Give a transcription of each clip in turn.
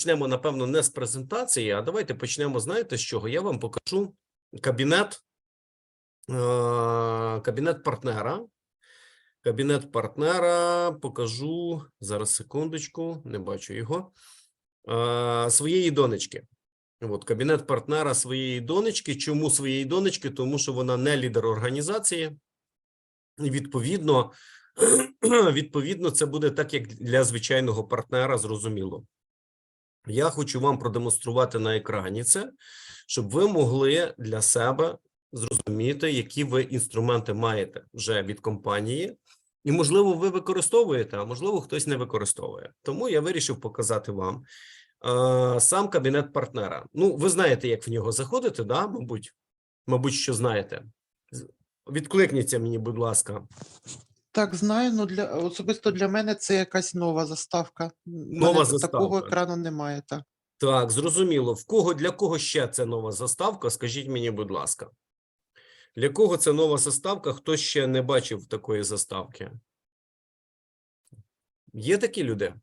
почнемо, напевно, не з презентації, а давайте почнемо, знаєте, з чого? Я вам покажу кабінет, е, кабінет партнера. Кабінет партнера покажу зараз секундочку, не бачу його. е, Своєї донечки. От кабінет партнера своєї донечки. Чому своєї донечки? Тому що вона не лідер організації. Відповідно, відповідно, це буде так, як для звичайного партнера, зрозуміло. Я хочу вам продемонструвати на екрані це, щоб ви могли для себе зрозуміти, які ви інструменти маєте вже від компанії, і, можливо, ви використовуєте, а можливо, хтось не використовує. Тому я вирішив показати вам е, сам кабінет партнера. Ну, ви знаєте, як в нього заходити, да? Мабуть, мабуть, що знаєте. Відкликніться мені, будь ласка. Так, знаю, ну для особисто для мене це якась нова заставка. Нова мене та- Такого екрану немає, так. Так, зрозуміло. В кого для кого ще це нова заставка? Скажіть мені, будь ласка. Для кого це нова заставка? Хто ще не бачив такої заставки? Є такі люди?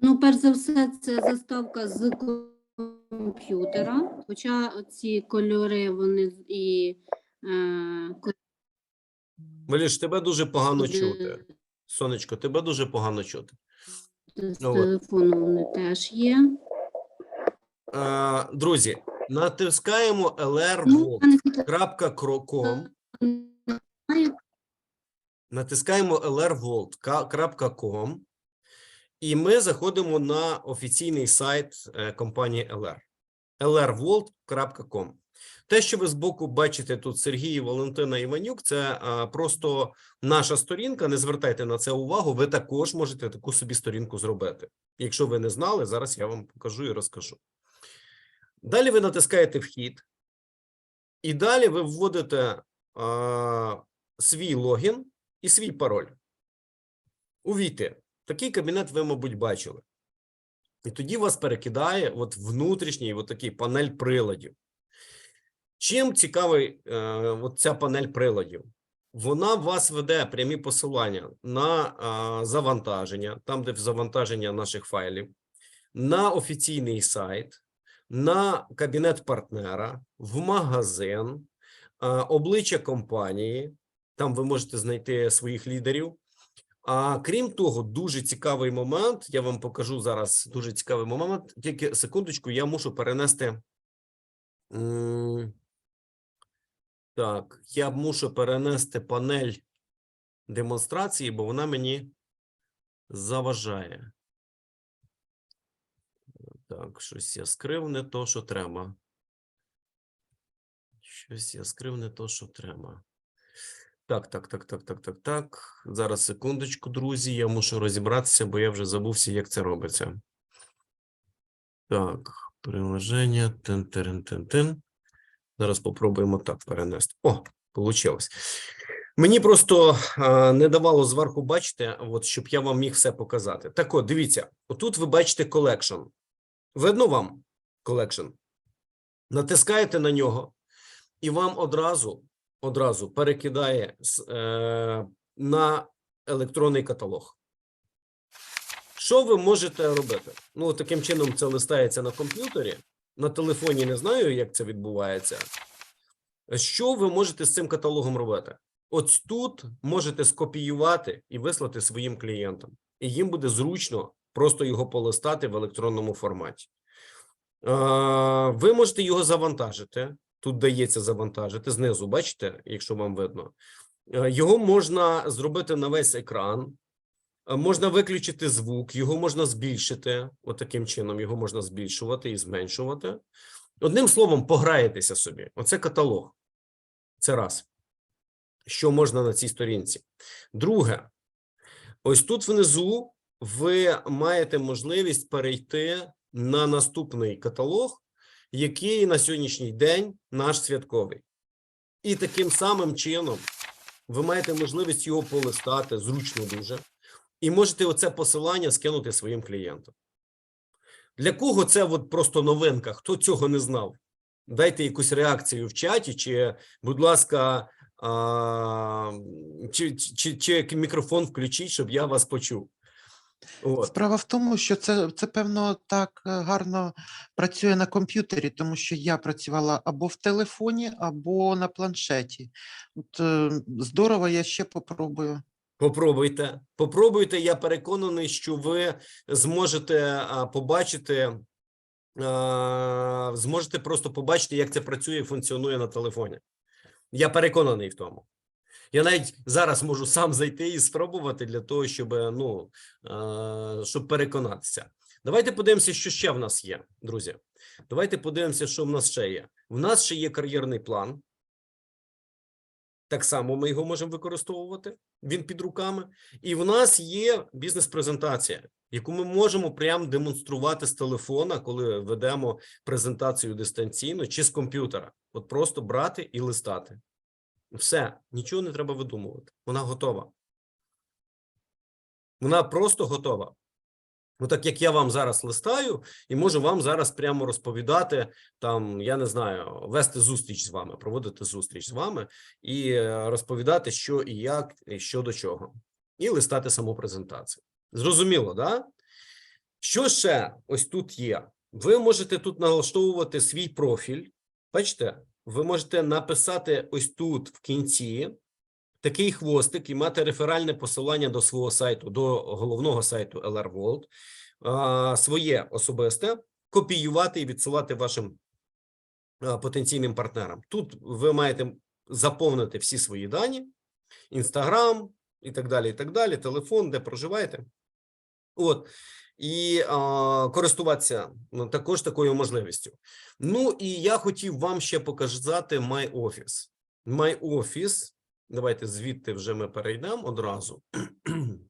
Ну, перш за все, це заставка з комп'ютера, хоча ці кольори вони і е, Маліш, тебе дуже погано чути. Сонечко, тебе дуже погано чути. з Ну, телефону вони теж є. Е, друзі, натискаємо Ну, lrvolt.com, хотіла- натискаємо lrvolt.com і ми заходимо на офіційний сайт е, компанії LR. lrvolt.com. Те, що ви збоку бачите тут Сергій Валентина Іванюк, це а, просто наша сторінка. Не звертайте на це увагу. Ви також можете таку собі сторінку зробити. Якщо ви не знали, зараз я вам покажу і розкажу. Далі ви натискаєте вхід, і далі ви вводите а, свій логін і свій пароль. Увійти. Такий кабінет ви, мабуть, бачили. І тоді вас перекидає от внутрішній от такий панель приладів. Чим цікавий е, ця панель приладів? Вона вас веде прямі посилання на е, завантаження, там, де завантаження наших файлів, на офіційний сайт, на кабінет партнера, в магазин, е, обличчя компанії. Там ви можете знайти своїх лідерів. А крім того, дуже цікавий момент. Я вам покажу зараз дуже цікавий момент. Тільки секундочку, я мушу перенести. Так, я мушу перенести панель демонстрації, бо вона мені заважає. Так, щось я скрив не то, що треба. Щось я скрив не то, що треба. Так, так, так, так, так, так, так. Зараз секундочку, друзі. Я мушу розібратися, бо я вже забувся, як це робиться. Так, приложення. Тин, тин, тин, тин. Зараз попробуємо так перенести. О, вийшло. Мені просто а, не давало зверху бачити, от, щоб я вам міг все показати. Так от, дивіться, отут ви бачите колекшн. Видно вам колекшн? Натискаєте на нього, і вам одразу, одразу перекидає е, на електронний каталог. Що ви можете робити? Ну, таким чином це листається на комп'ютері. На телефоні не знаю, як це відбувається. Що ви можете з цим каталогом робити? От тут можете скопіювати і вислати своїм клієнтам, і їм буде зручно просто його полистати в електронному форматі. Ви можете його завантажити. Тут дається завантажити знизу, бачите, якщо вам видно. Е, Його можна зробити на весь екран. Е, Можна виключити звук, його можна збільшити. От таким чином його можна збільшувати і зменшувати. Одним словом, пограєтеся собі. Оце каталог. Це раз. Що можна на цій сторінці. Друге, ось тут внизу ви маєте можливість перейти на наступний каталог, який на сьогоднішній день наш святковий. І таким самим чином ви маєте можливість його полистати зручно дуже, і можете оце посилання скинути своїм клієнтам. Для кого це от просто новинка? Хто цього не знав? Дайте якусь реакцію в чаті, чи, будь ласка, а, чи, чи, чи мікрофон включіть, щоб я вас почув. От. Справа в тому, що це, це певно так е, гарно працює на комп'ютері, тому що я працювала або в телефоні, або на планшеті. От е, здорово, я ще попробую. Попробуйте, попробуйте. Я переконаний, що ви зможете побачити, зможете просто побачити, як це працює і функціонує на телефоні. Я переконаний в тому. Я навіть зараз можу сам зайти і спробувати для того, щоб ну щоб переконатися. Давайте подивимося, що ще в нас є, друзі. Давайте подивимося, що в нас ще є. В нас ще є кар'єрний план. Так само ми його можемо використовувати. Він під руками. І в нас є бізнес-презентація, яку ми можемо прямо демонструвати з телефона, коли ведемо презентацію дистанційно чи з комп'ютера. От просто брати і листати. Все, нічого не треба видумувати. Вона готова. Вона просто готова. Ну, так як я вам зараз листаю, і можу вам зараз прямо розповідати, там, я не знаю, вести зустріч з вами, проводити зустріч з вами і е, розповідати, що і як, і що до чого, і листати саму презентацію. Зрозуміло, да? Що ще ось тут є? Ви можете тут налаштовувати свій профіль. Бачите, ви можете написати ось тут в кінці такий хвостик і мати реферальне посилання до свого сайту, до головного сайту LR World, своє особисте, копіювати і відсилати вашим потенційним партнерам. Тут ви маєте заповнити всі свої дані, інстаграм і так далі, і так далі, телефон, де проживаєте. От. І а, користуватися ну, також такою можливістю. Ну і я хотів вам ще показати MyOffice. MyOffice, давайте звідти вже ми перейдемо одразу.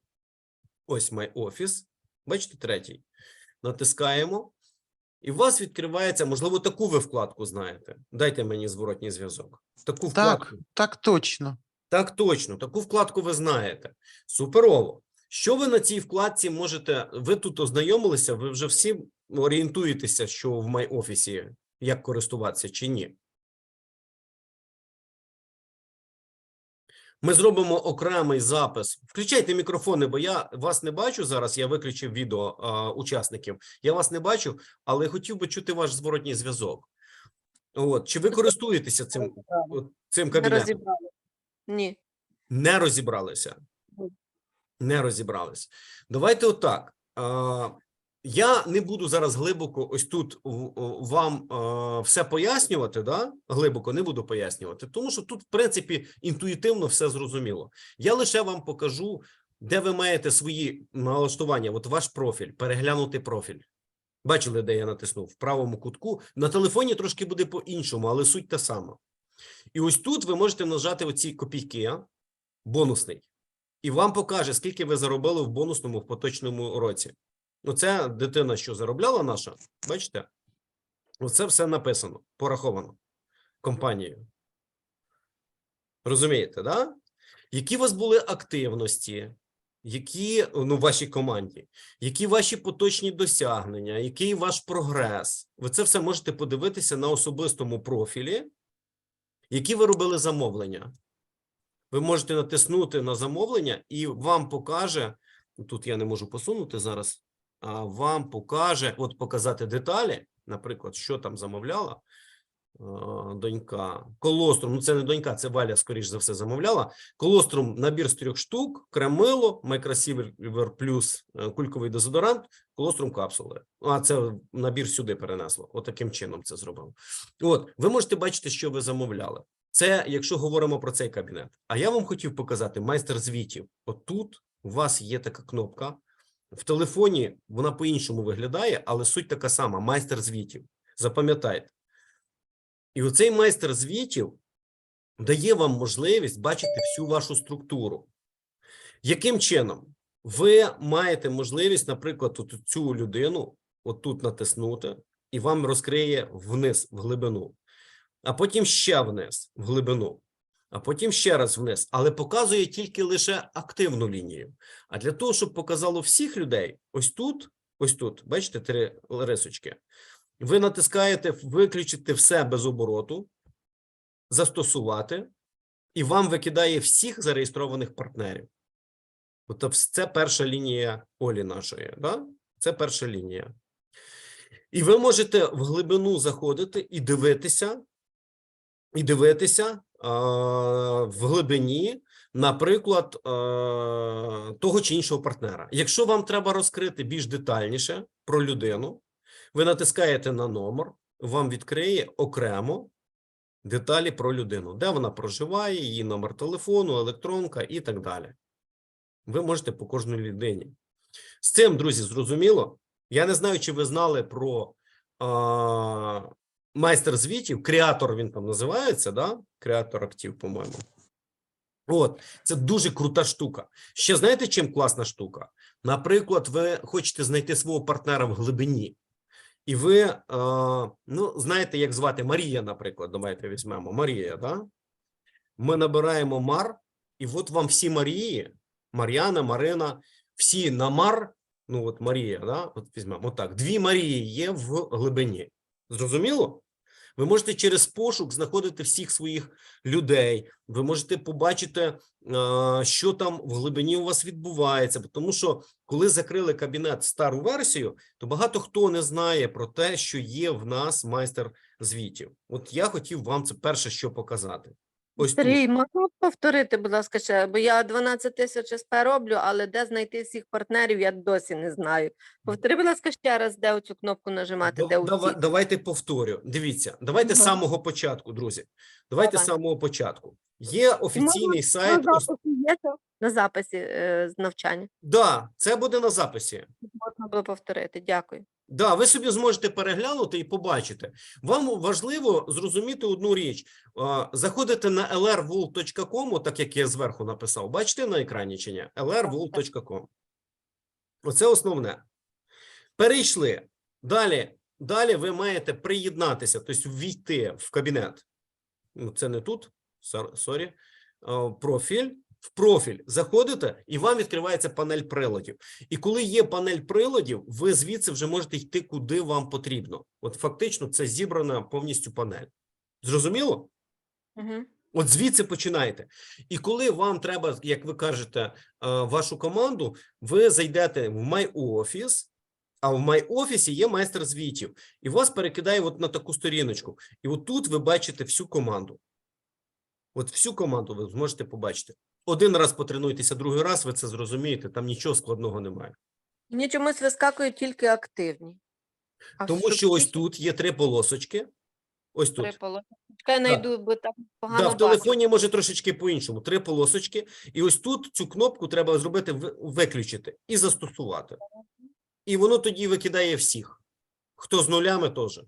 Ось MyOffice. Бачите, третій. Натискаємо. І у вас відкривається, можливо, таку ви вкладку знаєте. Дайте мені зворотній зв'язок. Таку вкладку. Так, так точно. Так, точно, таку вкладку ви знаєте. Суперово. Що ви на цій вкладці можете? Ви тут ознайомилися, ви вже всі орієнтуєтеся, що в MyOffice, як користуватися чи ні. Ми зробимо окремий запис. Включайте мікрофони, бо я вас не бачу зараз. Я виключив відео а, учасників. Я вас не бачу, але хотів би чути ваш зворотній зв'язок. От чи ви користуєтеся цим, цим Не кабінетом? розібрали. Ні. Не розібралися. Не розібралися. Давайте отак. А, Я не буду зараз глибоко ось тут вам а, все пояснювати, да? глибоко не буду пояснювати, тому що тут, в принципі, інтуїтивно все зрозуміло. Я лише вам покажу, де ви маєте свої налаштування, от ваш профіль, переглянути профіль. Бачили, де я натиснув? В правому кутку. На телефоні трошки буде по-іншому, але суть та сама. І ось тут ви можете нажати оці копійки, бонусний, і вам покаже, скільки ви заробили в бонусному в поточному році. Ну, це дитина, що заробляла наша, бачите? Оце все написано, пораховано компанією. Розумієте, да? Які у вас були активності, які ну, в вашій команді, які ваші поточні досягнення, який ваш прогрес? Ви це все можете подивитися на особистому профілі, які ви робили замовлення. Ви можете натиснути на замовлення, і вам покаже. Тут я не можу посунути зараз. Вам покаже, от показати деталі, наприклад, що там замовляла донька. Колострум, ну це не донька, це Валя, скоріш за все, замовляла. Колострум набір з трьох штук, кремило, Microsiever плюс е, кульковий дезодорант, колострум капсули. А це набір сюди перенесло. От таким чином це зробив. От, ви можете бачити, що ви замовляли. Це якщо говоримо про цей кабінет. А я вам хотів показати майстер звітів. От тут у вас є така кнопка. В телефоні вона по-іншому виглядає, але суть така сама: майстер звітів. Запам'ятайте. І оцей майстер звітів дає вам можливість бачити всю вашу структуру. Яким чином? Ви маєте можливість, наприклад, от цю людину отут натиснути, і вам розкриє вниз, в глибину, а потім ще вниз, в глибину, а потім ще раз вниз, але показує тільки лише активну лінію. А для того, щоб показало всіх людей, ось тут, ось тут, бачите, три рисочки, ви натискаєте виключити все без обороту, застосувати, і вам викидає всіх зареєстрованих партнерів. Тобто це перша лінія Олі нашої, да? це перша лінія. І ви можете в глибину заходити і дивитися, і дивитися в глибині, наприклад, того чи іншого партнера. Якщо вам треба розкрити більш детальніше про людину, ви натискаєте на номер, вам відкриє окремо деталі про людину, де вона проживає, її номер телефону, електронка і так далі. Ви можете по кожній людині. З цим, друзі, зрозуміло. Я не знаю, чи ви знали про а, майстер звітів, креатор він там називається, да? Креатор актив, по-моєму. От, це дуже крута штука. Ще знаєте, чим класна штука? Наприклад, ви хочете знайти свого партнера в глибині, і ви, е, ну, знаєте, як звати Марія, наприклад, давайте візьмемо. Марія, да? Ми набираємо Мар, і от вам всі Марії, Мар'яна, Марина, всі на Мар, ну от Марія, да? от візьмемо, отак, дві Марії є в глибині. Зрозуміло? Ви можете через пошук знаходити всіх своїх людей. Ви можете побачити, е, що там в глибині у вас відбувається. Тому що коли закрили кабінет стару версію, то багато хто не знає про те, що є в нас майстер звітів. От я хотів вам це перше, що показати. Ось тут. Сергій, можна повторити, будь ласка, ще, бо я 12 тисяч СП роблю, але де знайти всіх партнерів, я досі не знаю. Повтори, будь ласка, ще раз, де оцю кнопку нажимати, де дава- давайте повторю. Дивіться, давайте з Ага. самого початку, друзі. Давайте з Давай. самого початку. Є офіційний На сайт. ось- записі є це? На записі е, з навчання. Да, це буде на записі. Можна було повторити. Дякую. Да, ви собі зможете переглянути і побачити. Вам важливо зрозуміти одну річ. Заходите на lrvol.com, так як я зверху написав. Бачите на екрані чи ні? lrvol.com. Оце основне. Перейшли. Далі, далі ви маєте приєднатися, тобто ввійти в кабінет. Ну, це не тут, сор- сорі. Профіль. В профіль заходите, і вам відкривається панель приладів. І коли є панель приладів, ви звідси вже можете йти куди вам потрібно. От фактично це зібрана повністю панель. Зрозуміло? Угу. От звідси починайте. І коли вам треба, як ви кажете, е, вашу команду, ви зайдете в My Office, а в My Office є майстер звітів, і вас перекидає от на таку сторіночку. І от тут ви бачите всю команду. От всю команду ви зможете побачити. Один раз потренуйтеся, другий раз ви це зрозумієте, там нічого складного немає. Мені чомусь вискакують тільки активні. А Тому що ось тут є три полосочки. Ось тут. три полоски. Чекай, знайду, бо там погано Да, в бачу. телефоні може трошечки по-іншому. Три полосочки. І ось тут цю кнопку треба зробити ви- виключити і застосувати. І воно тоді викидає всіх. Хто з нулями теж.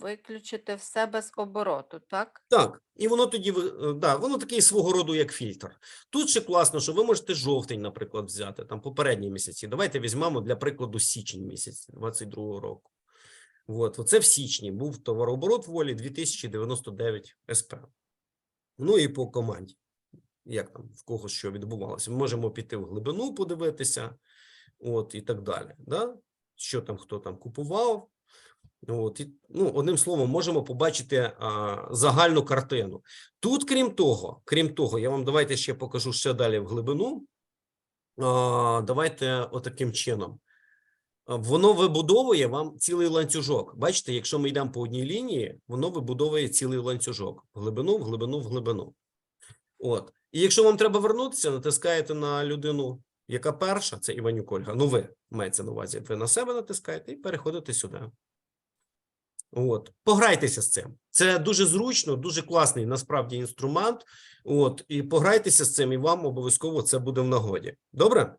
Виключити все без обороту, так? Так, і воно тоді е, да, воно такий свого роду як фільтр. Тут ще класно, що ви можете жовтень, наприклад, взяти там попередні місяці. Давайте візьмемо для прикладу січень місяць 22 року. От, оце в січні був товарооборот волі 2099 СП. Ну і по команді. Як там в кого що відбувалося? Ми можемо піти в глибину, подивитися, от і так далі. Да? Що там, хто там купував. От, ну, одним словом, можемо побачити а, загальну картину. Тут, крім того, крім того, я вам давайте ще покажу ще далі в глибину. А, давайте отаким чином. Воно вибудовує вам цілий ланцюжок. Бачите, якщо ми йдемо по одній лінії, воно вибудовує цілий ланцюжок. В глибину, в глибину, в глибину. От. І якщо вам треба вернутися, натискаєте на людину, яка перша, це Іванюк Ольга. Ну, ви мається на увазі. Ви на себе натискаєте і переходите сюди. От, пограйтеся з цим. Це дуже зручно, дуже класний насправді інструмент. От, і пограйтеся з цим, і вам обов'язково це буде в нагоді. Добре?